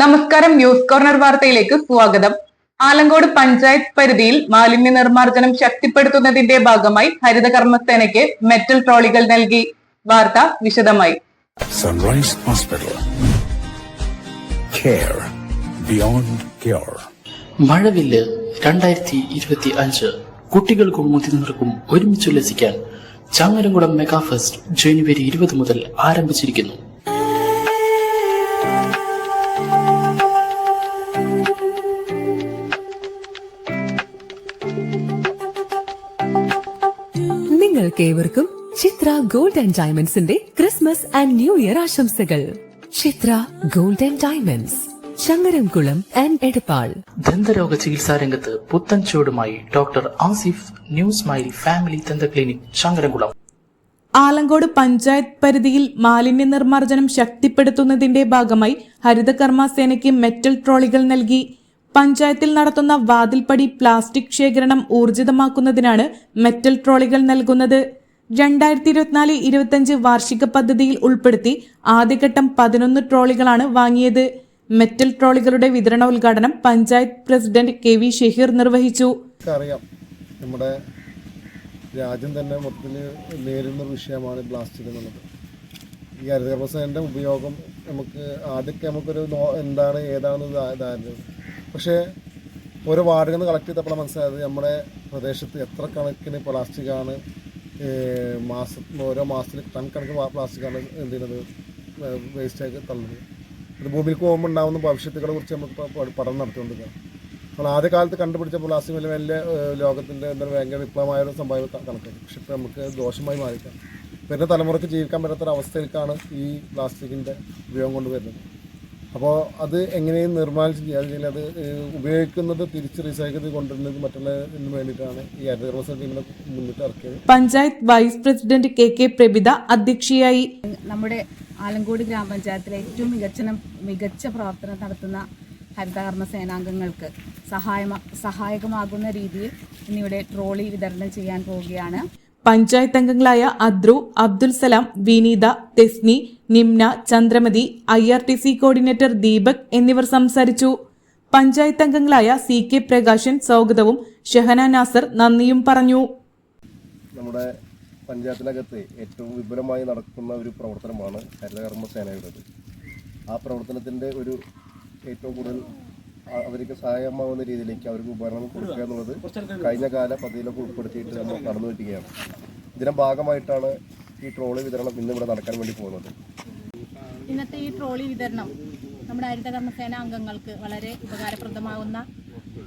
നമസ്കാരം news corner വാർത്തയിലേക്ക് സ്വാഗതം. ആലങ്കോട് പഞ്ചായത്ത് പരിധിയിൽ മാലിന്യ നിർമ്മാർജനം ശക്തിപ്പെടുത്തുന്നതിന്റെ ഭാഗമായി ഹരിത കർമ്മസേനയ്ക്ക് മെറ്റൽ ട്രോളികൾ നൽകി. വാർത്ത വിശദമായി. Sunrise hospital care beyond care മഴവില്ല് രണ്ടായിരത്തി ഇരുപത്തി അഞ്ച്. കുട്ടികൾക്കും മുതിർന്നവർക്കും ഒരുമിച്ചുല്ലസിക്കാൻ ചങ്ങരംകുളം മെഗാ ഫെസ്റ്റ് ജനുവരി ഇരുപത് മുതൽ ആരംഭിച്ചിരിക്കുന്നു. നിങ്ങൾക്കേവർക്കും ചിത്ര ഗോൾഡ് ആൻഡ് ഡയമണ്ട്സിന്റെ ക്രിസ്മസ് ആൻഡ് ന്യൂ ഇയർ ആശംസകൾ. Chithra gold and diamonds Changaramkulam and Edappal. ദന്തരോഗ ചികിത്സാ രംഗത്ത് പുത്തൻ ചുവടുമായി doctor Asif new smile family ദന്ത ക്ലിനിക് ചങ്ങരംകുളം. ആലങ്കോട് പഞ്ചായത്ത് പരിധിയിൽ മാലിന്യ നിർമ്മാർജനം ശക്തിപ്പെടുത്തുന്നതിന്റെ ഭാഗമായി ഹരിതകർമ്മ സേനയ്ക്ക് മെറ്റൽ ട്രോളികൾ നൽകി. പഞ്ചായത്തിൽ നടത്തുന്ന വാതിൽപ്പടി പ്ലാസ്റ്റിക് ശേഖരണം ഊർജിതമാക്കുന്നതിനാണ് മെറ്റൽ ട്രോളികൾ നൽകുന്നത്. രണ്ടായിരത്തി ഇരുപത്തിനാല് ഇരുപത്തിയഞ്ച് വാർഷിക പദ്ധതിയിൽ ഉൾപ്പെടുത്തി ആദ്യഘട്ടം പതിനൊന്ന് ട്രോളികളാണ് വാങ്ങിയത്. മെറ്റൽ ട്രോളികളുടെ വിതരണോദ്ഘാടനം panchayat president K V Shaheer നിർവഹിച്ചു. അറിയാം നമ്മുടെ രാജ്യം തന്നെ മൊത്തത്തിൽ നേരിടുന്ന വിഷയമാണ് പ്ലാസ്റ്റിക് എന്നുള്ളത്. ഈ ഹരിതകർമ്മസേനന്റെ ഉപയോഗം നമുക്ക് ആദ്യമൊക്കെ നമുക്കൊരു എന്താണ് ഏതാണെന്ന് ഇതാ- ഇതായിരുന്നു പക്ഷേ ഓരോ വാർഡിൽ നിന്ന് കളക്ട് ചെയ്തപ്പോഴാണ് മനസ്സിലായത് നമ്മുടെ പ്രദേശത്ത് എത്ര കണക്കിന് പ്ലാസ്റ്റിക്കാണ് മാസ ഓരോ മാസത്തിൽ ടൺ കണക്ക് പ്ലാസ്റ്റിക്കാണ് എന്ത് ചെയ്യുന്നത് വേസ്റ്റാക്കി തള്ളുന്നത്. ഇത് ഭൂമിക്ക് പോകുമ്പോൾ ഉണ്ടാകുന്ന ഭവിഷ്യത്തുകളെ കുറിച്ച് ഇപ്പോൾ പഠനം നടത്തിക്കൊണ്ടിരിക്കുക നമ്മൾ ആദ്യ കാലത്ത് കണ്ടുപിടിച്ച പ്ലാസ്റ്റിക് വലിയ വലിയ ലോകത്തിന്റെ എന്താ ഭയങ്കര വിപ്ലവമായ ഒരു സംഭവം കണക്കാക്കി പക്ഷെ ഇപ്പോൾ നമുക്ക് ദോഷമായി മാറിക്കാം വരുന്ന തലമുറയ്ക്ക് ജീവിക്കാൻ പറ്റാത്തൊരവസ്ഥയിലേക്കാണ് ഈ പ്ലാസ്റ്റിക്കിന്റെ ഉപയോഗം കൊണ്ട് വരുന്നത്. അപ്പോൾ അത് എങ്ങനെയും നിർമ്മാർജനം ചെയ്യുക അല്ലെങ്കിൽ അത് ഉപയോഗിക്കുന്നത് തിരിച്ച് റീസൈക്കിൾ ചെയ്ത് കൊണ്ടുവരുന്നത് മറ്റുള്ളതിന് വേണ്ടിയിട്ടാണ് ഈ ഹരിതകർമ്മ ടീമിനെ മുന്നിട്ട് ഇറക്കിയത്. Panchayat vice president K K Prabhitha അധ്യക്ഷയായി. നമ്മുടെ ആലങ്കോട് ഗ്രാമപഞ്ചായത്തിലെ ഏറ്റവും മികച്ച മികച്ച പ്രവർത്തനം നടത്തുന്ന ഹരിതകർമ്മ സേനാംഗങ്ങൾക്ക് സഹായ സഹായകമാകുന്ന രീതിയിൽ ഇന്നിവിടെ ട്രോളി വിതരണം ചെയ്യാൻ പോവുകയാണ്. പഞ്ചായത്ത് അംഗങ്ങളായ Adru Abdul Salam Vineetha Thesni Nimna Chandramathi I R T C coordinator Deepak എന്നിവർ സംസാരിച്ചു. പഞ്ചായത്ത് അംഗങ്ങളായ സി കെ പ്രകാശൻ സ്വാഗതവും ഷെഹന നാസർ നന്ദിയും പറഞ്ഞു. നമ്മുടെ പഞ്ചായത്തിനകത്ത് ഏറ്റവും വിപുലമായി നടക്കുന്ന ഒരു പ്രവർത്തനമാണ് ഹരിതകർമ്മ സേനയുടേത് ആ പ്രവർത്തനത്തിന്റെ ഒരു ഏറ്റവും കൂടുതൽ അവർക്ക് സഹായമാവുന്ന രീതിയിലേക്ക് അവർക്ക് ഉപകരണം കൊടുക്കുക എന്നുള്ളത് കഴിഞ്ഞ കാല പദ്ധതിയിലൊക്കെ ഉൾപ്പെടുത്തിയിട്ട് നമ്മൾ നടന്നു വരികയാണ്. ഇതിന്റെ ഭാഗമായിട്ടാണ് ഈ ട്രോളി വിതരണം ഇന്ന് ഇവിടെ നടക്കാൻ വേണ്ടി പോകുന്നത്. ഇന്നത്തെ ഈ ട്രോളി വിതരണം നമ്മുടെ ഹരിത കർമ്മസേന അംഗങ്ങൾക്ക് വളരെ ഉപകാരപ്രദമാകുന്ന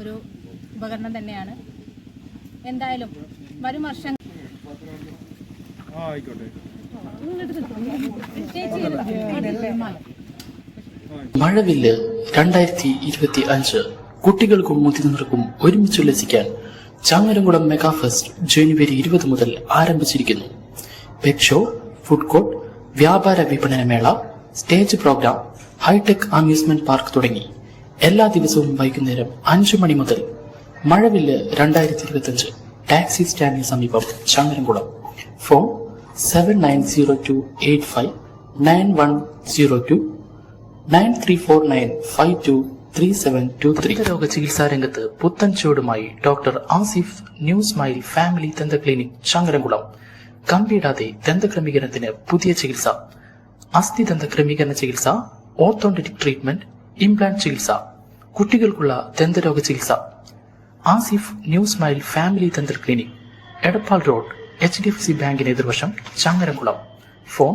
ഒരു ഉപകരണം തന്നെയാണ്. എന്തായാലും വരും വർഷം മഴവില്ല് രണ്ടായിരത്തി ഇരുപത്തി അഞ്ച് കുട്ടികൾക്കും മുതിർന്നവർക്കും ഒരുമിച്ചുല്ലസിക്കാൻ ചങ്ങരംകുളം മെഗാ ഫെസ്റ്റ് ജനുവരി ഇരുപത് മുതൽ ആരംഭിച്ചിരിക്കുന്നു. പെറ്റ് ഷോ ഫുഡ് കോർട്ട് വ്യാപാര വിപണന മേള stage programme hitech amusement park തുടങ്ങി. എല്ലാ ദിവസവും വൈകുന്നേരം അഞ്ചു മണി മുതൽ മഴവില്ല് രണ്ടായിരത്തി ഇരുപത്തി അഞ്ച് ടാക്സി സ്റ്റാൻഡിന് സമീപം Changaramkulam. Phone seven nine zero two eight five nine one zero two nine three four nine five two three seven two three. രോഗ ചികിത്സാ രംഗത്ത് പുത്തൻ ചുവടുമായി doctor Asif new smile family ദന്ത ക്ലിനിക് ചങ്ങരംകുളം. കമ്പിയിടാതെ ദന്തക്രമീകരണത്തിന് പുതിയ ചികിത്സ. അസ്ഥി ദന്ത ക്രമീകരണ ചികിത്സ ഓർത്തോണ്ടിക് ട്രീറ്റ്മെന്റ് ഇംപ്ലാന്റ് ചികിത്സ. കുട്ടികൾക്കുള്ള ദന്തരോഗ ചികിത്സ ആസിഫ് ന്യൂ സ്മൈൽ ഫാമിലി ദന്ത clinic Edappal road H D F C ബാങ്കിന് എതിർവശം Changaramkulam. Phone